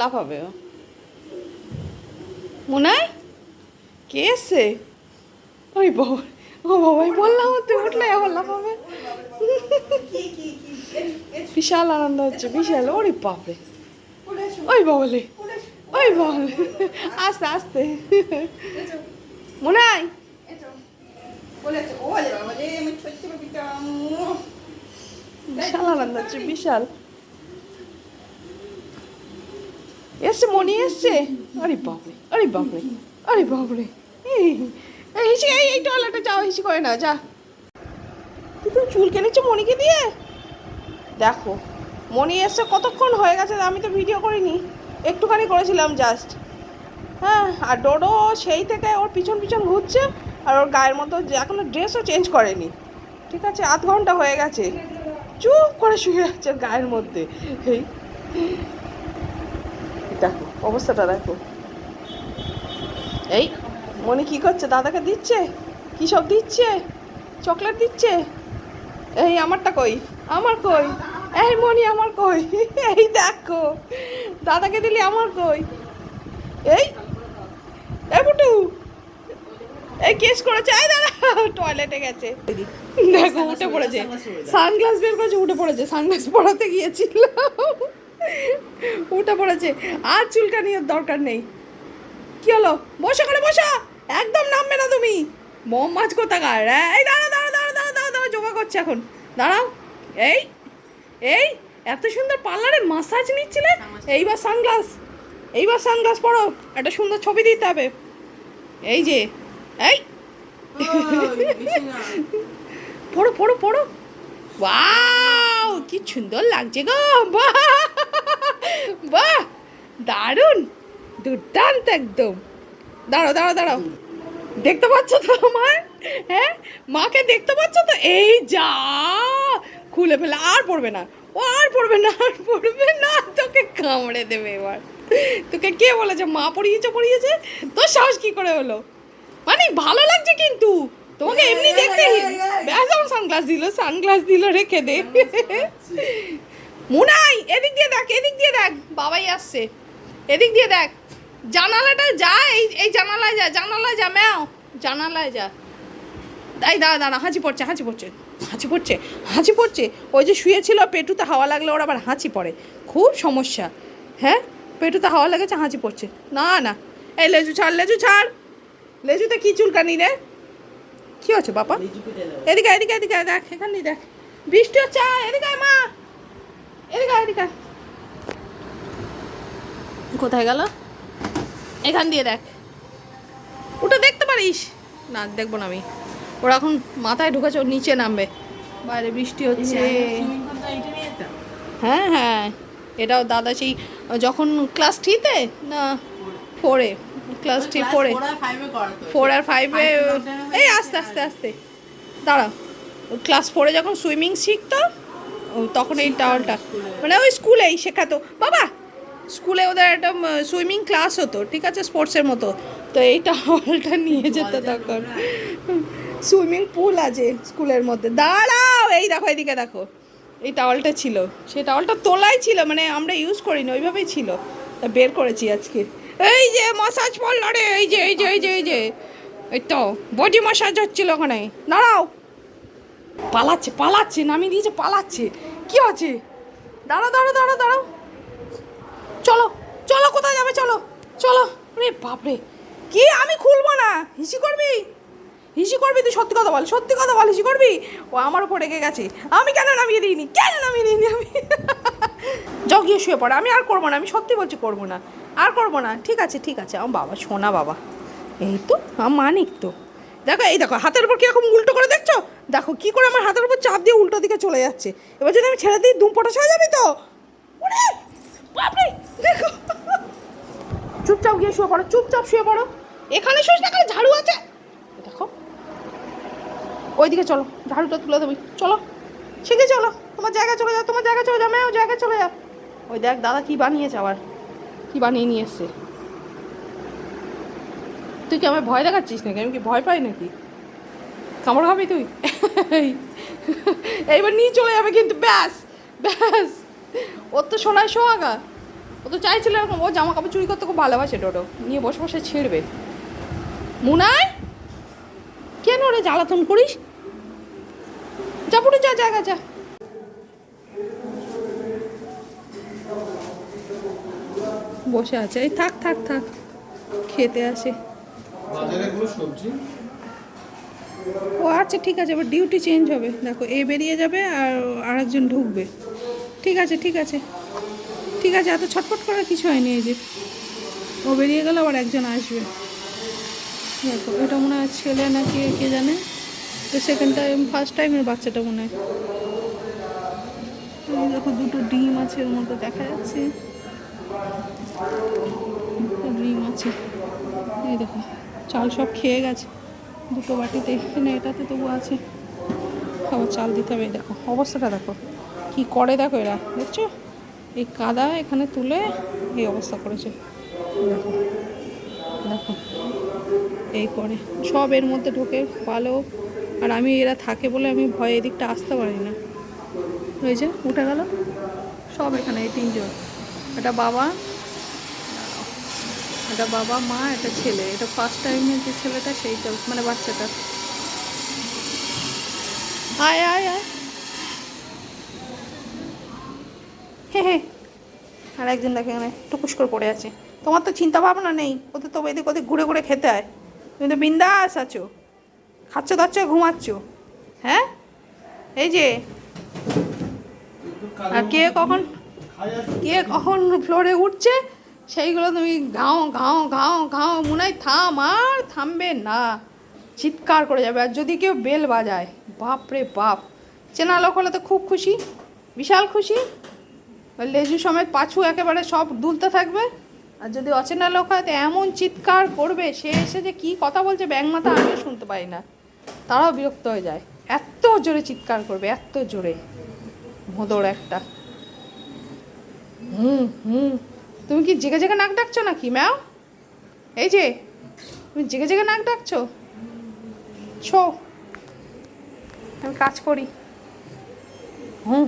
লাফাবে ও। মুনাই? কে এসছে? ওই বাবা ও বাবা আমি বললাম তুই উঠলে আবার লাফাবে। বিশাল আনন্দ হচ্ছে বিশাল ওরে বাপরে। ওই বাবলে ওই বাবলে আস্তে আস্তে। মুনাই? বিশাল আনন্দ হচ্ছে বিশাল। এসছে মনি এসছে আরে বাপরে আরে বাপরে আরে এই হিসি এই এই টয়লেটে যাও, হিসি করে না যা। তুই তো চুল কেনেছো মনিকে দিয়ে? দেখো, মনি এসছে কতক্ষণ হয়ে গেছে আমি তো ভিডিও করিনি। একটুখানি করেছিলাম জাস্ট হ্যাঁ আর ডোডো সেই থেকে ওর পিছন পিছন ঘুরছে, আর ওর গায়ের মতো এখনও ড্রেসও চেঞ্জ করেনি। ঠিক আছে, আধ ঘণ্টা হয়ে গেছে। চুপ করে শুয়ে আছে গায়ের মধ্যে। এই দেখো অবস্থাটা দেখো। এই মনে কি করছে? দাদাকে দিচ্ছে? কি সব দিচ্ছে? চকলেট দিচ্ছে? এই আমারটা কই? আমার কই? এই মনি আমার কই? এই দেখো দাদাকে দিলি আমার কই? এই এই বুটু এই কেস করেছে। এই দাদা টয়লেটে গেছে। দেখো উঠে পড়েছে। সানগ্লাস বের করেছে উঠে পড়েছে। সানগ্লাস পড়াতে গিয়েছিল উঠে পড়েছে আর চুলকানির দরকার নেই। কি হলো? বসো করে বসো! একদম নামবে না তুমি। মম মাছ কোথাকার এই দাঁড়া দাঁড়া দাঁড়া দাঁড়া দাঁড়া দাঁড়া জমা করছে এখন। দাঁড়াও এই এই এত সুন্দর পার্লারে মাসাজ নিচ্ছিলে? এইবার সানগ্লাস এইবার সানগ্লাস পরো। একটা সুন্দর ছবি দিতে হবে। এই যে এই। পড়ো পড়ো পড়ো। ওয়াও কি সুন্দর লাগছে গো বাহ! বাহ, দারুণ, দুর্দান্ত একদম। দাঁড়াও দাঁড়াও দাঁড়াও। দেখতে পাচ্ছ তো আমার? হ্যাঁ? মাকে দেখতে পাচ্ছ তো? এই যা, খুলে ফেলে, আর পড়বে না। ও আর পড়বে না, আর পড়বে না। তোকে কামড়ে দেবে এবার। তোকে কে বলেছে? মা পড়িয়েছে পড়িয়েছে? তোর সাহস কি করে হলো? মানে ভালো লাগছে কিন্তু। তোমাকে এমনি দেখতে সানগ্লাস দিল সানগ্লাস দিল, রেখে দে। মুনাই এদিক দিয়ে দেখ এদিক দিয়ে দেখ। বাবাই আসছে। এদিক দিয়ে দেখ। জানালাটা যা এই এই জানালায় যা জানালায় যা ম্যাও। জানালায় যা। এই দাঁড়া দাঁড়া হাঁচি পড়ছে হাঁচি পড়ছে হাঁচি পড়ছে হাঁচি পড়ছে। ওই যে শুয়েছিল পেটুতে হাওয়া লাগলে ওর আবার হাঁচি পড়ে। খুব সমস্যা। হ্যাঁ? পেটুতে হাওয়া লেগেছে হাঁচি পড়ছে। না না। এই লেজু ছাড় লেজু ছাড়। লেজুতে কি চুলকানি রে? কী হচ্ছে বাবা? এদিকে এদিকে এদিকে দেখ এখানে দেখ। বৃষ্টি হচ্ছে এদিকে মা। এদিকে এদিকে কোথায় গেল? এখান দিয়ে দেখ। ওটা দেখতে পারিস? না দেখব না আমি। ওরা এখন মাথায় ঢুকেছে ওর নিচে নামবে। বাইরে বৃষ্টি হচ্ছে। হ্যাঁ হ্যাঁ। এটাও দাদা সেই যখন ক্লাস থ্রিতে? না ফোরে ক্লাস থ্রি ফোরে ফোর আর ফাইভে এই আস্তে আস্তে আস্তে। দাঁড়া। ক্লাস ফোরে যখন সুইমিং শিখতো তখন এই টাওয়ালটা। মানে ওই স্কুলেই শেখাতো। বাবা, স্কুলে ওদের একটা সুইমিং ক্লাস হতো, ঠিক আছে? স্পোর্টসের মতো। তো এই টাওয়ালটা নিয়ে যেত তখন। সুইমিং পুল আছে স্কুলের মধ্যে। দাঁড়াও! এই দেখো এদিকে দেখো। এই টাওয়ালটা ছিল। সেই টাওয়ালটা তোলাই ছিল মানে আমরা ইউজ করিনি, ওইভাবেই ছিল। তা বের করেছি আজকে। এই যে মাসাজ পড়ল রে এই যে এই যে এই যে এই যে। এই তো বডি মাসাজ হচ্ছিল ওখানে। দাঁড়াও! পালাচ্ছে পালাচ্ছে নামিয়ে দিয়েছে পালাচ্ছে। কি আছে? দাঁড়াও দাঁড়াও দাঁড়াও দাঁড়াও। চলো চলো, কোথায় যাবে? চলো চলো। রে বাপরে। কি? আমি খুলবো না। হিসি করবি? হিসি করবি তুই? সত্যি কথা বল, সত্যি কথা বল, হিসি করবি? ও আমার উপর রেগে গেছে। আমি কেন নামিয়ে দিইনি? কেন নামিয়ে দিইনি আমি? যাও গিয়ে শুয়ে পড়ে। আমি আর করব না, আমি সত্যি বলছি করব না। আর করব না। ঠিক আছে ঠিক আছে। আমার বাবা, সোনা বাবা। এই তো, আমার মানিক তো। দেখো, এই দেখো, হাতের উপর কীরকম উল্টো করে দেখছ? দেখো, কি করে আমার হাতের উপর চাপ দিয়ে উল্টো দিকে চলে যাচ্ছে। এবার যদি আমি ছেড়ে দিই, দুম পটাশ হয়ে যাবি তো? দেখো। চুপচাপ গিয়ে শুয়ে পড়ো, চুপচাপ শুয়ে পড়ো। এখানে শুয়ে না, এখানে ঝাড়ু আছে। দেখো। ওইদিকে চলো, ঝাড়ুটা তুলে দেবি চলো। শিখে চলো। তোমার জায়গায় চলে যাও, তোমার জায়গায় চলে যাও, ম্যাও জায়গায় চলে যাও। ওই দেখ, দাদা কী বানিয়েছে আবার? কী বানিয়ে নিয়ে এসছে? তুই কি আমায় ভয় দেখাচ্ছিস নাকি? আমি কি ভয় পাই নাকি? কামড় খাবি তুই? এইবার নিয়ে চলে যাবে কিন্তু, ব্যাস ব্যাস। ওর তো সোনায় সোহাগা। ও তো চাইছিল এরকম, ও জামা কাপড় চুরি করতে খুব ভালোবাসে ডোডো। নিয়ে বসে বসে ছিঁড়বে। মুনাই! কেন ওরে জ্বালাতন করিস? যা পুরো যা জায়গা যা। বসে আছে। এই থাক থাক থাক। খেতে আসে। ও আচ্ছা ঠিক আছে, এবার ডিউটি চেঞ্জ হবে। দেখো, এ বেরিয়ে যাবে আর আরেকজন ঢুকবে। ঠিক আছে ঠিক আছে। ঠিক আছে, এত ছটফট করার কিছু হয়নি এই যে। ও বেরিয়ে গেলে, আবার একজন আসবে। দেখো, এটা মনে হয় ছেলে নাকি কে জানে? তো সেকেন্ড টাইম ফার্স্ট টাইমের বাচ্চাটা মনে হয়। দেখো, দুটো ডিম আছে, ওর মধ্যে দেখা যাচ্ছে। ডিম আছে। এই দেখো। চাল সব খেয়ে গেছে। দুটো বাটিতে এখানে এটাতে তবু আছে। আবার চাল দিতে হবে দেখো, অবস্থাটা দেখো। কি করে দেখো এরা? দেখছ? এই কাদা এখানে তুলে এই অবস্থা করেছে। দেখো দেখো, এই করে। সব এর মধ্যে ঢোকে ভালো আর আমি এরা থাকে বলে আমি ভয়ে এদিকটা আসতে পারি না। হয়েছে উঠে গেল। সব এখানে, এই তিনজন। এটা বাবা এটা বাবা, মা, এটা ছেলে। এটা ফার্স্ট টাইমের যে ছেলেটা সেইটা মানে বাচ্চাটা। আয় আয় আয়। হে হে। আর একজন দেখে এখানে টুকুস করে পড়ে আছে। তোমার তো চিন্তা ভাবনা নেই ওদের তো এদিক ওদিক ঘুরে ঘুরে খেতে হয় তুমি তো বিন্দাস আছো। খাচ্ছ, দাচ্ছ, ঘুমাচ্ছ। হ্যাঁ? এই যে। আর কে কখন কে কখন ফ্লোরে উঠছে? সেইগুলো তুমি গাও গাও গাও গাও মনে হয় থাম আর থামবে না। চিৎকার করে যাবে আর যদি কেউ বেল বাজায় বাপ রে বাপ। চেনা লোক হলে তো খুব খুশি, বিশাল খুশি। লেজু সমেত পাছু একেবারে সব দুলতে থাকবে। আর যদি অচেনা লোক হয়, তো এমন চিৎকার করবে, সে এসে যে কী কথা বলছে ব্যাং মাথা আমিও শুনতে পাই না। তারাও বিরক্ত হয়ে যায়। এত জোরে চিৎকার করবে, এত জোরে। ভোঁদর একটা। হুম হুম। তুমি কি জেগে জেগে নাক ডাকছো নাকি, ম্যাও? এই যে, তুমি জেগে জেগে নাক ডাকছো? ছো। আমি কাজ করি। হুম।